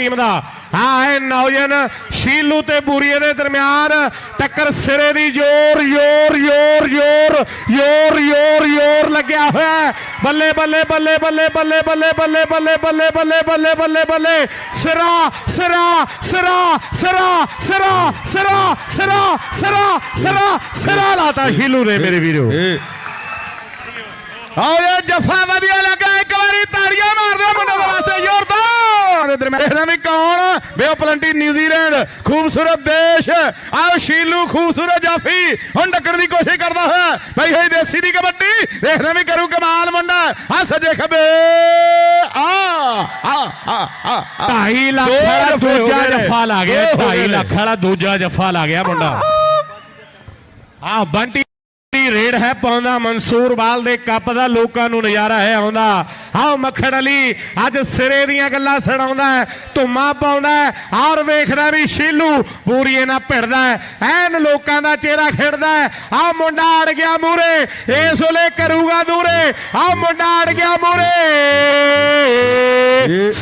Team ਦਾ ਹਾਂ ਇਹ ਨੌਜਵਾਨ ਸ਼ੀਲੂ ਤੇ ਬੂਰੀਏ ਦੇ ਦਰਮਿਆਨ ਟੱਕਰ ਸਿਰੇ ਦੀ ਜ਼ੋਰ ਜ਼ੋਰ ਜ਼ੋਰ ਜ਼ੋਰ ਜ਼ੋਰ ਜ਼ੋਰ ਜ਼ੋਰ ਲੱਗਿਆ ਹੋਇਆ ਹੈ। ਬੱਲੇ ਬੱਲੇ ਬੱਲੇ ਬੱਲੇ ਬੱਲੇ ਬੱਲੇ ਬੱਲੇ ਬੱਲੇ ਬੱਲੇ ਬੱਲੇ ਬੱਲੇ ਬੱਲੇ ਬੱਲੇ ਸਿਰਾ ਸਿਰਾ ਸਿਰਾ ਸਿਰਾ ਸਿਰਾ ਸਿਰਾ ਸਿਰਾ ਸਿਰਾ ਸਿਰਾ ਸਿਰਾ ਲਾਤਾ ਸ਼ੀਲੂ ਨੇ ਮੇਰੇ ਵੀਰੋ ਆਓ ਜਫਾ ਵਧੀਆ ਲੱਗਾ ਇੱਕ ਵਾਰੀ ਤਾੜੀਆਂ ਮਾਰਦੇ ਆ ਮੁੰਡੇ ਦੇ ਵਾਸਤੇ ਜ਼ੋਰਦਾਰ ਦੇ ਦਰਮਿਆਨ ਦੇਖਣਾ ਵੀ ਕੌਣ ਬੇਓ ਪਲੰਟੀ ਨਿਊਜ਼ੀਲੈਂਡ ਖੂਬਸੂਰਤ ਦੇਸ਼। ਆਓ ਸ਼ੀਲੂ ਖੂਬਸੂਰਤ ਜਾਫੀ ਹੁਣ ਟੱਕਰ ਦੀ ਕੋਸ਼ਿਸ਼ ਕਰਦਾ ਹੋਇਆ ਭਾਈ ਹੋਈ ਦੇਸੀ ਦੀ ਕਬੱਡੀ ਦੇਖਣਾ ਵੀ ਕਰੂ ਕਮਾਲ ਮੁੰਡਾ। ਆ ਸੱਜੇ ਖੱਬੇ ਆ ਆ ਆ ਆ 2.5 ਲੱਖ ਵਾਲਾ ਹੋ ਦੂਜਾ। ਜੱਫਾ ਲਾ ਗਿਆ ਦੋ ਹੋ ਗਏ 2.5 ਨੇ। ਲੱਖ ਵਾਲਾ ਦੂਜਾ ਜੱਫਾ ਲਾ ਗਿਆ ਮੁੰਡਾ। ਆ ਬੰਟੀ ਦੀ ਰੇਡ ਹੈ ਪਾਉਂਦਾ ਮਨਸੂਰ ਬਾਲ ਦੇ ਕੱਪ ਦਾ ਲੋਕਾਂ ਨੂੰ ਨਜ਼ਾਰਾ ਹੈ ਆਉਂਦਾ। ਆਓ ਮੱਖਣ ਅਲੀ ਅੱਜ ਸਿਰੇ ਦੀਆਂ ਗੱਲਾਂ ਸੁਣਾਉਂਦਾ ਹੈ ਧੁੰਮਾ ਪਾਉਂਦਾ ਔਰ ਵੇਖਦਾ ਵੀ ਸ਼ੀਲੂ ਪੂਰੀਏ ਨਾਲ ਭਿੜਦਾ ਐਨ ਲੋਕਾਂ ਦਾ ਚਿਹਰਾ ਖਿੜਦਾ ਹੈ। ਆ ਮੁੰਡਾ ਅੜ ਗਿਆ ਮੂਰੇ ਇਸ ਵੇਲੇ ਕਰੂਗਾ ਦੂਰੇ। ਆ ਮੁੰਡਾ ਅੜ ਗਿਆ ਮੂਰੇ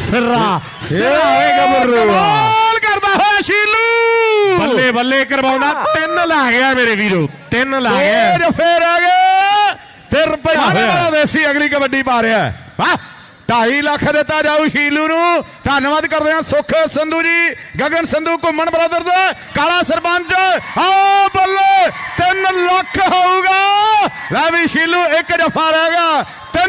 ਸਿਰਾ ਸਿਰਾ ਹੋਏਗਾ ਕਮਾਲ ਕਰਦਾ ਹੋਇਆ ਸ਼ੀਲੂ। ਬੱਲੇ ਬੱਲੇ ਕਰਵਾਉਂਦਾ ਤਿੰਨ ਲਾ ਗਿਆ ਮੇਰੇ ਵੀਰੋ। ਤਿੰਨ ਲਾ ਗਿਆ। ਫੇਰ ਫੇਰ ਆ ਗਏ। ਤੇ ਰੁਪਈਆ ਹੋਇਆ। ਵਾਲਾ ਦੇਸੀ ਅਗਲੀ ਕਬੱਡੀ ਪਾ ਰਿਹਾ। ਵਾਹ। 2.5 ਲੱਖ ਦਿੱਤਾ ਜਾਊ ਸ਼ੀਲੂ ਨੂੰ। ਧੰਨਵਾਦ ਕਰਦੇ ਹਾਂ ਸੁਖ ਸੰਧੂ ਜੀ ਗਗਨ ਸੰਧੂ ਘੁੰਮਣ ਬ੍ਰਦਰਜ਼ ਕਾਲਾ ਸਰਪੰਚ। ਆਓ ਬੱਲੇ 3 ਲੱਖ ਹੋਊਗਾ। ਲੈ ਵੀ ਸ਼ੀਲੂ ਇੱਕ ਜਫਾ ਰਹਿ ਗਿਆ।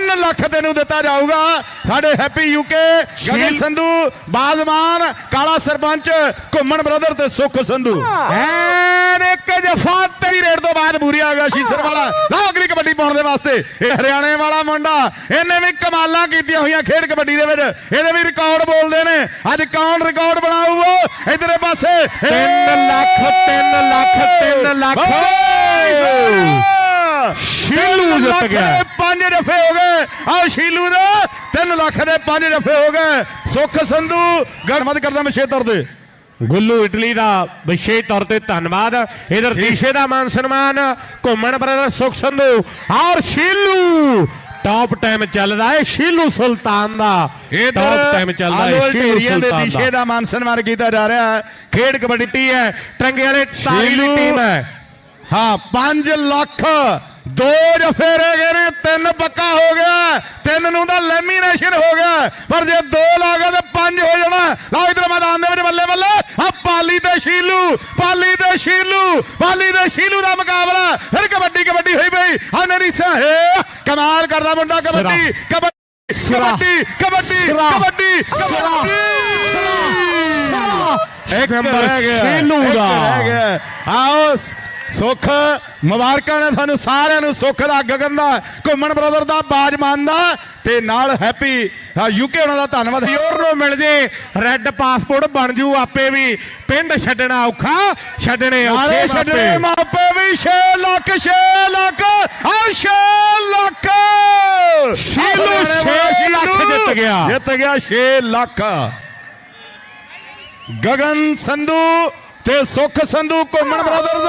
3 ਲੱਖ ਤੈਨੂੰ ਦਿੱਤਾ ਜਾਊਗਾ। ਸਾਡੇ ਹੈਪੀ ਯੂਕੇ ਗਗਨ ਸੰਧੂ ਬਾਜ਼ਮਾਨ ਕਾਲਾ ਸਰਪੰਚ ਘੁੰਮਣ ਬ੍ਰਦਰ ਤੇ ਸੁਖ ਸੰਧੂ। ਐਨ ਇੱਕ ਜਫਾ ਤੇਰੀ ਰੇਡ ਤੋਂ ਬਾਅਦ ਬੂਰੀ ਆ ਗਿਆ ਸ਼ੀਸਰ ਵਾਲਾ। ਲਓ ਅਗਲੀ ਕਬੱਡੀ ਪਾਉਣ ਦੇ ਵਾਸਤੇ। ਇਹ ਹਰਿਆਣੇ ਵਾਲਾ ਮੁੰਡਾ। ਇਹਨੇ ਵੀ ਕਮਾਲਾਂ ਕੀਤੀਆਂ ਹੋਈਆਂ ਖੇਡ ਕਬੱਡੀ ਦੇ ਵਿੱਚ। ਇਹਦੇ ਵੀ ਰਿਕਾਰਡ ਬੋਲਦੇ ਨੇ। ਅੱਜ ਕੌਣ ਰਿਕਾਰਡ ਬਣਾਊਗਾ? ਇਧਰੇ ਪਾਸੇ। 3 ਲੱਖ 3 ਲੱਖ 3 ਲੱਖ। ਸ਼ੀਲੂ ਜਿੱਤ ਗਿਆ। ਪੰਜ ਰਫੇ ਹੋ ਗਏ। ਆਹ ਸ਼ੀਲੂ ਦੇ 3 ਲੱਖ ਦੇ ਪੰਜ ਰਫੇ ਹੋ ਗਏ। ਸੁਖ ਸੰਧੂ ਗਰਮਤ ਕਰਦਾ ਮਸ਼ੇਤਰ ਦੇ ਗੁੱਲੂ ਇਟਲੀ ਦਾ ਵਿਸ਼ੇਸ਼ ਤੌਰ ਤੇ ਧੰਨਵਾਦ। ਇਧਰ ਦੀਸ਼ੇ ਦਾ ਮਾਨ ਸਨਮਾਨ ਘੁੰਮਣ ਬ੍ਰਦਰ ਸੁਖ ਸੰਧੂ ਔਰ ਸ਼ੀਲੂ। ਟੌਪ ਟਾਈਮ ਚੱਲਦਾ ਹੈ ਸ਼ੀਲੂ ਸੁਲਤਾਨ ਦਾ। ਟੌਪ ਟਾਈਮ ਚੱਲਦਾ ਹੈ ਸ਼ੀਲੂ ਢੇਰੀਆਂ ਦੇ ਸੁਲਤਾਨ ਦਿਸ਼ੇ ਦਾ। ਮਾਨ ਸਨਮਾਨ ਕੀਤਾ ਜਾ ਰਿਹਾ ਹੈ। ਖੇਡ ਕਬੱਡੀ ਹੈ। ਟਰੰਗੇ ਵਾਲੇ ਦੀ ਸ਼ੀਲੂ। ਟੀਮ ਹੈ। ਹਾਂ 5 ਲੱਖ ਦੋ ਜਫੇ ਰਹਿ ਗਏ ਨੇ ਤਿੰਨ ਪੱਕਾ ਹੋ ਗਿਆ ਤਿੰਨ ਨੂੰ ਤਾਂ ਲੈਮੀਨੇਸ਼ਨ ਹੋ ਗਿਆ। ਪਰ ਜੇ ਦੋ ਲਾ ਗਏ ਤਾਂ ਪੰਜ ਹੋ ਜਾਣਾ। ਲਓ ਇਧਰ ਮੈਦਾਨ ਦੇ ਵਿੱਚ ਬੱਲੇ ਬੱਲੇ। ਆ ਪਾਲੀ ਤੇ ਸ਼ੀਲੂ ਪਾਲੀ ਤੇ ਸ਼ੀਲੂ ਪਾਲੀ ਤੇ ਸ਼ੀਲੂ ਦਾ ਮੁਕਾਬਲਾ। ਫਿਰ ਕਬੱਡੀ ਕਬੱਡੀ ਹੋਈ ਪਈ। ਆ ਨਰੀ ਸਾਹੇ ਕਮਾਲ ਕਰਦਾ ਮੁੰਡਾ ਕਬੱਡੀ ਕਬੱਡੀ। ਕਬੱਡੀ ਕਬੱਡੀ। ਕਬੱਡੀ ਇੱਕ ਨੰਬਰ ਰਹਿ ਗਿਆ ਸ਼ੀਲੂ ਦਾ। ਰਹਿ ਗਿਆ। ਆਓ ਸੁੱਖ ਮੁਬਾਰਕਾਂ ਨੇ ਤੁਹਾਨੂੰ ਸਾਰਿਆਂ ਨੂੰ ਸੁੱਖ ਦਾ ਗਗਨ ਦਾ ਘੁੰਮਣ ਬ੍ਰਦਰ ਦਾ ਬਾਜਮਾਨ ਦਾ ਤੇ ਨਾਲ ਹੈਪੀ ਯੂਕੇ ਉਹਨਾਂ ਦਾ ਧੰਨਵਾਦ। ਨੂੰ ਮਿਲ ਜੇ ਰੈੱਡ ਪਾਸਪੋਰਟ ਬਣ ਜੂ ਆਪੇ ਵੀ ਪਿੰਡ ਛੱਡਣਾ ਔਖਾ ਛੱਡਣੇ ਔਖੇ ਛੱਡਣੇ ਮਾਪੇ ਵੀ 6 ਲੱਖ 6 ਲੱਖ ਆ 6 ਲੱਖ। ਸ਼ੀਲੂ ਛੇ ਲੱਖ ਜਿੱਤ ਗਿਆ। ਜਿੱਤ ਗਿਆ 6 ਲੱਖ। ਗਗਨ ਸੰਧੂ ਤੇ ਸੁਖ ਸੰਧੂ ਘੁੰਮਣ ਬ੍ਰਦਰਜ਼